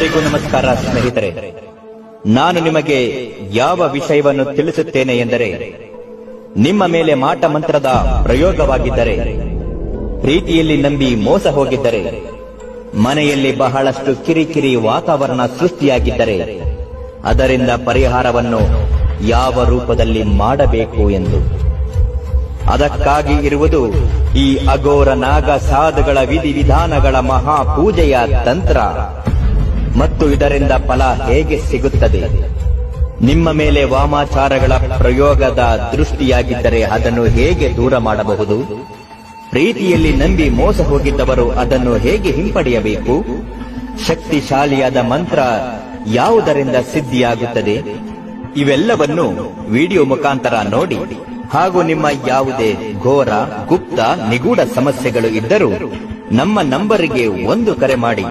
ಎಲ್ಲರಿಗೂ ನಮಸ್ಕಾರ, ಸ್ನೇಹಿತರೆ. ನಾನು ನಿಮಗೆ ಯಾವ ವಿಷಯವನ್ನು ತಿಳಿಸುತ್ತೇನೆ ಎಂದರೆ, ನಿಮ್ಮ ಮೇಲೆ ಮಾಟ ಮಂತ್ರದ ಪ್ರಯೋಗವಾಗಿದ್ದರೆ, ಪ್ರೀತಿಯಲ್ಲಿ ನಂಬಿ ಮೋಸ ಹೋಗಿದ್ದರೆ, ಮನೆಯಲ್ಲಿ ಬಹಳಷ್ಟು ಕಿರಿಕಿರಿ ವಾತಾವರಣ ಸೃಷ್ಟಿಯಾಗಿದ್ದರೆ, ಅದರಿಂದ ಪರಿಹಾರವನ್ನು ಯಾವ ರೂಪದಲ್ಲಿ ಮಾಡಬೇಕು ಎಂದು. ಅದಕ್ಕಾಗಿ ಇರುವುದು ಈ ಅಘೋರ ನಾಗ ಸಾಧುಗಳ ವಿಧಿವಿಧಾನಗಳ ಮಹಾಪೂಜೆಯ ತಂತ್ರ. ಮತ್ತು ಇದರಿಂದ ಫಲ ಹೇಗೆ ಸಿಗುತ್ತದೆ? ನಿಮ್ಮ ಮೇಲೆ ವಾಮಾಚಾರಗಳ ಪ್ರಯೋಗದ ದೃಷ್ಟಿಯಾಗಿದ್ದರೆ ಅದನ್ನು ಹೇಗೆ ದೂರ ಮಾಡಬಹುದು? ಪ್ರೀತಿಯಲ್ಲಿ ನಂಬಿ ಮೋಸ ಹೋಗಿದ್ದವರು ಅದನ್ನು ಹೇಗೆ ಹಿಂಪಡೆಯಬೇಕು? ಶಕ್ತಿಶಾಲಿಯಾದ ಮಂತ್ರ ಯಾವುದರಿಂದ ಸಿದ್ಧಿಯಾಗುತ್ತದೆ? ಇವೆಲ್ಲವನ್ನು ವಿಡಿಯೋ ಮುಖಾಂತರ ನೋಡಿ. ಹಾಗೂ ನಿಮ್ಮ ಯಾವುದೇ ಘೋರ, ಗುಪ್ತ, ನಿಗೂಢ ಸಮಸ್ಯೆಗಳು ಇದ್ದರೂ ನಮ್ಮ ನಂಬರಿಗೆ ಒಂದು ಕರೆ ಮಾಡಿ.